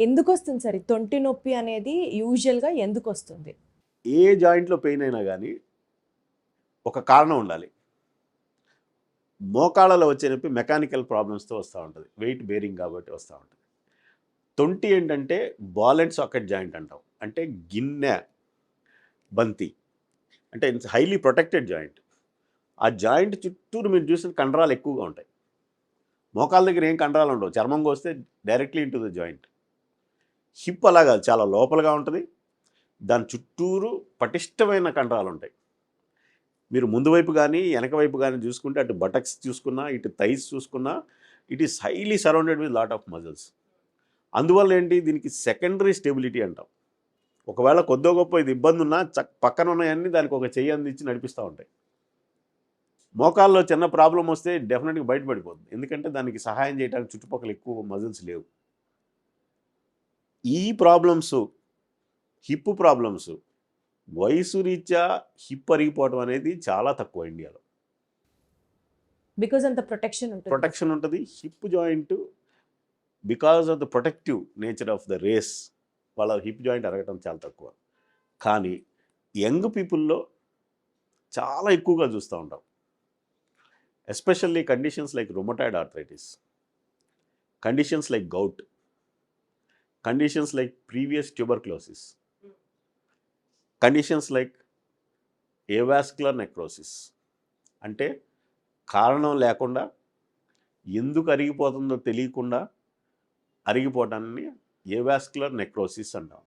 ఎందుకు వస్తుంది సార్ తొంటి నొప్పి అనేది యూజువల్గా ఎందుకు వస్తుంది ఏ జాయింట్లో పెయిన్ అయినా కానీ ఒక కారణం ఉండాలి. మోకాళ్ళలో వచ్చే నొప్పి మెకానికల్ ప్రాబ్లమ్స్తో వస్తూ ఉంటుంది. వెయిట్ బేరింగ్ కాబట్టి వస్తూ ఉంటుంది. తొంటి ఏంటంటే బాల్ అండ్ సాకెట్ జాయింట్ అంటాం. అంటే గిన్నె బంతి. అంటే ఇట్స్ హైలీ ప్రొటెక్టెడ్ జాయింట్. ఆ జాయింట్ చుట్టూరు మీరు చూసిన కండరాలు ఎక్కువగా ఉంటాయి. మోకాళ్ళ దగ్గర ఏం కండరాలు ఉండవు. చర్మం కోస్తే directly into the joint. Hip అలా కాదు చాలా లోపలగా ఉంటుంది. దాని చుట్టూరు పటిష్టమైన కండరాలు ఉంటాయి మీరు ముందు వైపు కానీ వెనక వైపు కానీ చూసుకుంటే అటు బటక్స్ చూసుకున్నా ఇటు థైస్ చూసుకున్నా it is highly surrounded with lot of muscles. అందువల్ల ఏంటి? దీనికి సెకండరీ స్టెబిలిటీ అంటాం. ఒకవేళ కొద్దో గొప్ప ఇది ఇబ్బంది ఉన్నా చక్ పక్కన ఉన్నాయన్నీ దానికి ఒక చెయ్యి అందించి నడిపిస్తూ ఉంటాయి. మోకాల్లో చిన్న ప్రాబ్లం వస్తే డెఫినెట్గా బయటపడిపోతుంది ఎందుకంటే దానికి సహాయం చేయడానికి చుట్టుపక్కల ఎక్కువ మజిల్స్ లేవు. ఈ ప్రాబ్లమ్స్ హిప్ ప్రాబ్లమ్స్ వయసు రీత్యా హిప్ అరిగిపోవడం అనేది చాలా తక్కువ ఇండియాలో. బికాజ్ అంత ప్రొటెక్షన్ ఉంటుంది. ప్రొటెక్షన్ ఉంటుంది. Hip joint because of the protective nature of the race వాళ్ళ హిప్ జాయింట్ అరగటం చాలా తక్కువ. కానీ యంగ్ పీపుల్లో చాలా ఎక్కువగా చూస్తూ ఉంటాం. Especially conditions like rheumatoid arthritis conditions like gout. Conditions like previous tuberculosis conditions like avascular necrosis అంటే కారణం లేకుండా ఎందుకు అరిగిపోతుందో తెలియకుండా అరిగిపోవటాన్ని ఏవాస్కులర్ నెక్రోసిస్ అంటాం.